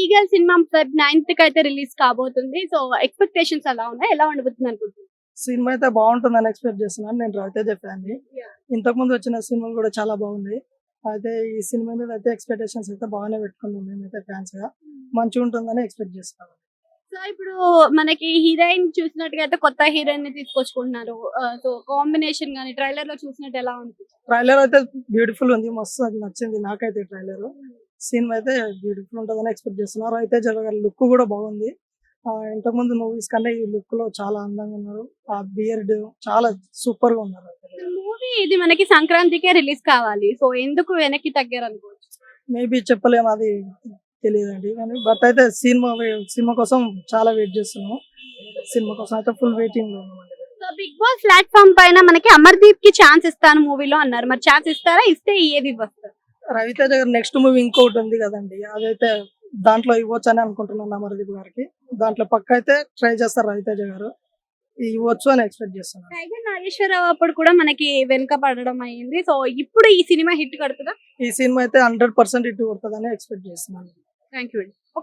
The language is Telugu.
ఈగల్ సినిమా ఫెబ్ నైన్త్కి అయితే రిలీజ్ కాబోతుంది. సో ఎక్స్పెక్టేషన్స్ ఎలా ఉన్నాయి? ఎలా ఉండబోతుంది అనుకుంటున్నాను సినిమా అయితే బాగుంటుందని ఎక్స్పెక్ట్ చేస్తున్నాను. నేను రవితేజ ఫ్యాన్. ఇంతకు ముందు వచ్చిన సినిమాలు కూడా చాలా బాగుంది. అయితే ఈ సినిమా మీద అయితే ఎక్స్పెక్టేషన్స్ అయితే బాగానే పెట్టుకున్నాం మేమైతే ఫ్యాన్స్గా. మంచిగా ఉంటుందని ఎక్స్పెక్ట్ చేస్తున్నాం. సో ఇప్పుడు మనకి హీరోయిన్ చూసినట్టుగా అయితే కొత్త హీరోయిన్ని తీసుకొచ్చుకుంటున్నారు సో కాంబినేషన్ గానీ ట్రైలర్లో చూసినట్టు ఎలా ఉంది ట్రైలర్ అయితే బ్యూటిఫుల్ ఉంది. మస్తు అది నచ్చింది నాకైతే ట్రైలర్. సినిమా అయితే బ్యూటిఫుల్ ఉంటుందని ఎక్స్పెక్ట్ చేస్తున్నారు. అయితే గారి లుక్ కూడా బాగుంది. ఆ, ఇంతకు ముందు మూవీస్ కన్నా ఈ లుక్లో చాలా అందంగా ఉన్నారు. ఆ బియర్డ్ చాలా సూపర్గా ఉన్నారు మూవీ ఇది మనకి సంక్రాంతికే రిలీజ్ కావాలి. సో ఎందుకు వెనక్కి తగ్గారు అనుకోవచ్చు మేబీ చెప్పలేము అది తెలియదండి. కానీ బట్ అయితే సినిమా సినిమా కోసం చాలా వెయిట్ చేస్తున్నాం సినిమా కోసం అయితే ఫుల్ వెయిటింగ్లో ఉన్నామండి బిగ్ బాస్ ప్లాట్ఫామ్ పైన మనకి అమర్దీప్కి ఛాన్స్ ఇస్తాను మూవీలో అన్నారు. మరి ఛాన్స్ ఇస్తారా? ఇస్తే ఏది వస్తారు రవితేజ గారు నెక్స్ట్ మూవీ ఇంకోటి ఉంది కదండి. అదైతే దాంట్లో ఇవ్వచ్చు అని అనుకుంటున్నాను అమర్దీప్ గారికి. దాంట్లో పక్క అయితే ట్రై చేస్తారు రవితేజ గారు. ఇవ్వచ్చు అని ఎక్స్పెక్ట్ చేస్తున్నాను. టైగర్ నాగేశ్వరరావు అప్పుడు కూడా మనకి వెనుక పడడం అయింది. సో ఇప్పుడు ఈ సినిమా హిట్ కడుతుందా? ఈ సినిమా అయితే హండ్రెడ్ పర్సెంట్ ఇటు కొడుతుందని ఎక్స్పెక్ట్ చేస్తున్నాను. Thank you